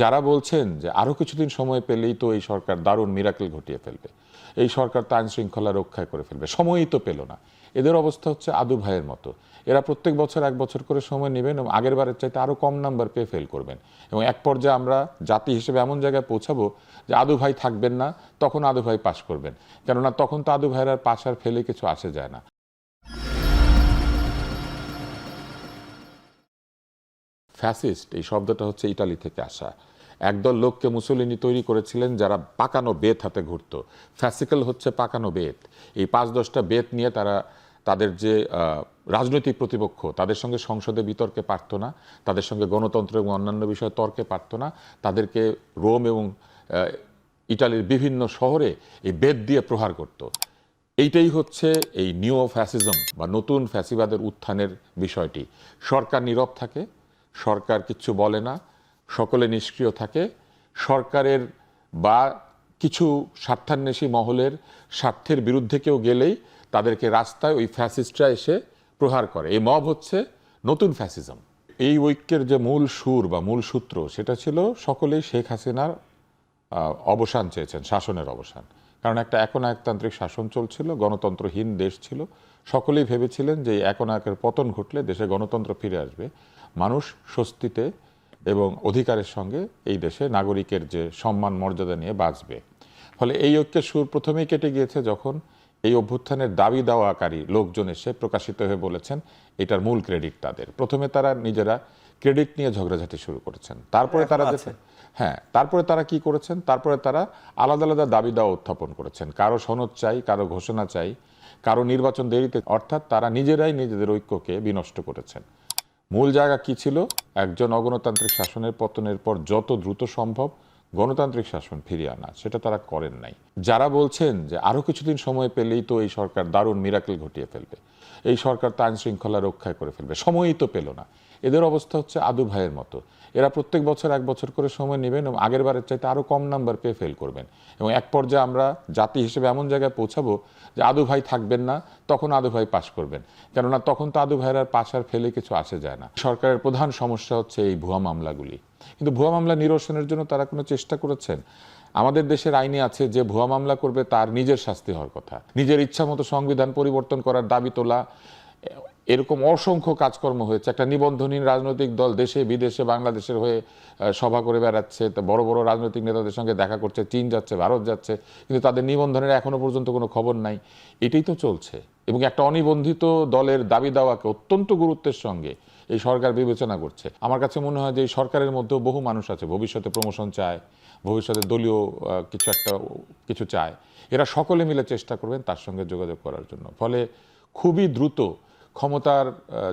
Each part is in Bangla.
যারা বলছেন যে আরও কিছুদিন সময় পেলেই তো এই সরকার দারুণ মিরাকেল ঘটিয়ে ফেলবে, এই সরকার তো আইন শৃঙ্খলা রক্ষা করে ফেলবে, সময়ই তো পেল না। এদের অবস্থা হচ্ছে আদু ভাইয়ের মতো। এরা প্রত্যেক বছর এক বছর করে সময় নেবেন এবং আগের বারের চাইতে আরও কম নাম্বার পেয়ে ফেল করবেন। এবং এক পর্যায়ে আমরা জাতি হিসেবে এমন জায়গায় পৌঁছাবো যে আদু ভাই থাকবেন না, তখন আদু ভাই পাশ করবেন। কেননা তখন তো আদু ভাইয়ের আর পাশ আর ফেলে কিছু আসে যায় না। ফ্যাসিস্ট এই শব্দটা হচ্ছে ইটালি থেকে আসা। একদল লোককে মুসলিনি তৈরি করেছিলেন যারা পাকানো বেত হাতে ঘুরত। ফ্যাসিক্যাল হচ্ছে পাকানো বেত। এই পাঁচ দশটা বেত নিয়ে তারা, তাদের যে রাজনৈতিক প্রতিপক্ষ, তাদের সঙ্গে সংসদে বিতর্কে পারত না, তাদের সঙ্গে গণতন্ত্র এবং অন্যান্য বিষয়ে তর্কে পারত না, তাদেরকে রোম এবং ইটালির বিভিন্ন শহরে এই বেদ দিয়ে প্রহার করত। এইটাই হচ্ছে এই নিও ফ্যাসিজম বা নতুন ফ্যাসিবাদের উত্থানের বিষয়টি। সরকার নীরব থাকে সরকার কিচ্ছু বলে না, সকলে নিষ্ক্রিয় থাকে। সরকারের বা কিছু স্বার্থান্বেষী মহলের স্বার্থের বিরুদ্ধে কেউ গেলেই তাদেরকে রাস্তায় ওই ফ্যাসিস্টরা এসে প্রহার করে। এই মব হচ্ছে নতুন ফ্যাসিজম। এই ঐক্যের যে মূল সুর বা মূল সূত্র, সেটা ছিল সকলেই শেখ হাসিনার অবসান চেয়েছেন, শাসনের অবসান। কারণ একটা একনায়কতান্ত্রিক শাসন চলছিল, গণতন্ত্রহীন দেশ ছিল। সকলেই ভেবেছিলেন যে একনায়কের পতন ঘটলে দেশে গণতন্ত্র ফিরে আসবে। মানুষ স্বস্তিতে এবং অধিকারের সঙ্গে এই দেশে নাগরিকের যে সম্মান মর্যাদা নিয়ে বাঁচবে। ফলে এই ঐক্যের সুর প্রথমেই কেটে গিয়েছে যখন এই অভ্যুত্থানের দাবি দাওয়াকারী লোকজন এসে প্রকাশিত হয়ে বলেছেন, এটার মূল ক্রেডিট তাদের। প্রথমে তারা নিজেরা ক্রেডিট নিয়ে ঝগড়াঝাটি শুরু করেছেন। তারপরে তারা হ্যাঁ তারপরে তারা কি করেছেন? তারপরে তারা আলাদা আলাদা দাবি দাওয়া উত্থাপন করেছেন। কারও সনদ চাই কারও ঘোষণা চাই কারও নির্বাচন দেরিতে অর্থাৎ তারা নিজেরাই নিজেদের ঐক্যকে বিনষ্ট করেছেন। মূল জায়গা কি ছিল? একজন অগণতান্ত্রিক শাসনের পতনের পর যত দ্রুত সম্ভব গণতান্ত্রিক শাসন ফিরিয়ে আনা, সেটা তারা করেন নাই। যারা বলছেন যে আরও কিছুদিন সময় পেলেই তো এই সরকার দারুণ মিরাকেল ঘটিয়ে ফেলবে, এই সরকার তো আইন শৃঙ্খলা রক্ষা করে ফেলবে, সময়ই তো পেল না। এদের অবস্থা হচ্ছে আদু ভাইয়ের মতো। এরা প্রত্যেক বছর এক বছর করে সময় নেবেন এবং আগের বারের চাইতে আরও কম নাম্বার পেয়ে ফেল করবেন। এবং এক পর্যায়ে আমরা জাতি হিসেবে এমন জায়গায় পৌঁছাবো যে আদু ভাই থাকবেন না, তখন আদু ভাই পাশ করবেন। কেননা তখন তো আদু ভাইয়ের আর পাশ আর ফেলে কিছু আসে যায় না। সরকারের প্রধান সমস্যা হচ্ছে এই ভুয়া মামলাগুলি। কিন্তু ভুয়া মামলা নিরসনের জন্য তারা কোনো চেষ্টা করেছেন। আমাদের দেশের আইনে আছে যে ভুয়া মামলা করবে তার নিজের শাস্তি হওয়ার কথা। নিজের ইচ্ছা মতো সংবিধান পরিবর্তন করার দাবি তোলা, এরকম অসংখ্য কাজকর্ম হয়েছে। একটা নিবন্ধনহীন রাজনৈতিক দল দেশে, বিদেশে, বাংলাদেশের হয়ে সভা করে বেড়াচ্ছে বড় বড় রাজনৈতিক নেতাদের সঙ্গে দেখা করছে, চীন যাচ্ছে, ভারত যাচ্ছে, কিন্তু তাদের নিবন্ধনের এখনও পর্যন্ত কোনো খবর নাই। এটাই তো চলছে। এবং একটা অনিবন্ধিত দলের দাবি দাওয়াকে অত্যন্ত গুরুত্বের সঙ্গে এই সরকার বিবেচনা করছে। আমার কাছে মনে হয় যে এই সরকারের মধ্যেও বহু মানুষ আছে, ভবিষ্যতে প্রমোশন চায়, ভবিষ্যতে দলীয় কিছু একটা, কিছু চায়। এরা সকলে মিলে চেষ্টা করবেন তার সঙ্গে যোগাযোগ করার জন্য। ফলে খুবই দ্রুত ক্ষমতার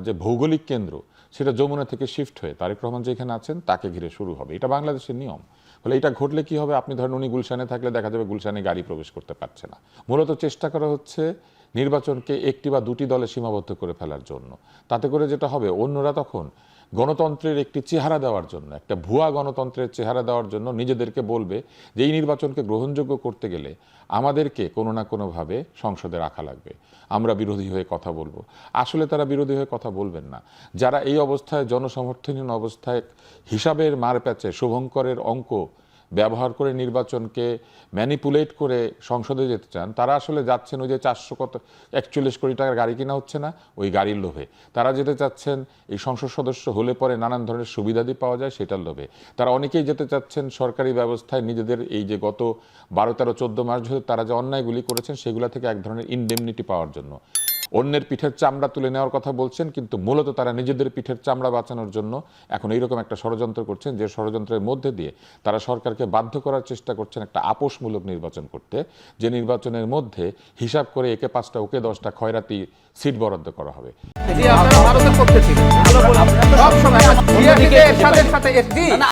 যে ভৌগোলিক কেন্দ্র, সেটা যমুনা থেকে শিফট হয়ে তারেক রহমান যেখানে আছেন, তাকে ঘিরে শুরু হবে। এটা বাংলাদেশের নিয়ম। ফলে এটা ঘটলে কি হবে? আপনি ধরেন উনি গুলশানে থাকলে দেখা যাবে গুলশানে গাড়ি প্রবেশ করতে পারছে না। মূলত চেষ্টা করা হচ্ছে নির্বাচনকে একটি বা দুটি দলে সীমাবদ্ধ করে ফেলার জন্য। তাতে করে যেটা হবে, অন্যরা তখন গণতন্ত্রের একটি চেহারা দেওয়ার জন্য, একটা ভুয়া গণতন্ত্রের চেহারা দেওয়ার জন্য নিজেদেরকে বলবে যে, এই নির্বাচনকে গ্রহণযোগ্য করতে গেলে আমাদেরকে কোনো না কোনোভাবে সংসদে রাখা লাগবে। আমরা বিরোধী হয়ে কথা বলব। আসলে তারা বিরোধী হয়ে কথা বলবেন না। যারা এই অবস্থায় জনসমর্থনীয় অবস্থায় হিসাবের মার প্যাচে শুভঙ্করের অঙ্ক ব্যবহার করে নির্বাচনকে ম্যানিপুলেট করে সংসদে যেতে চান, তারা আসলে যাচ্ছেন ওই যে চারশো কত, একচল্লিশ কোটি টাকার গাড়ি কিনা হচ্ছে না, ওই গাড়ির লোভে। তারা যেতে চাচ্ছেন, এই সংসদ সদস্য হলে পরে নানান ধরনের সুবিধাদি পাওয়া যায় সেটার লোভে। তারা অনেকেই যেতে চাচ্ছেন সরকারি ব্যবস্থায় নিজেদের এই যে গত বারো তেরো চোদ্দ মাস ধরে তারা যে অন্যায়গুলি করেছেন, সেগুলো থেকে এক ধরনের ইনডেমনিটি পাওয়ার জন্য। অন্যের পিঠের চামড়া তুলে নেওয়ার কথা বলছেন কিন্তু মূলত তারা নিজেদের পিঠের চামড়া বাঁচানোর জন্য এখন এইরকম একটা ষড়যন্ত্র করছেন যে ষড়যন্ত্রের মধ্যে দিয়ে তারা সরকারকে বাধ্য করার চেষ্টা করছেন একটা আপোষমূলক নির্বাচন করতে। যে নির্বাচনের মধ্যে হিসাব করে একে পাঁচটা ওকে দশটা খয়রাতি সিট বরাদ্দ করা হবে। জি ভারতের পক্ষে ছিলেন।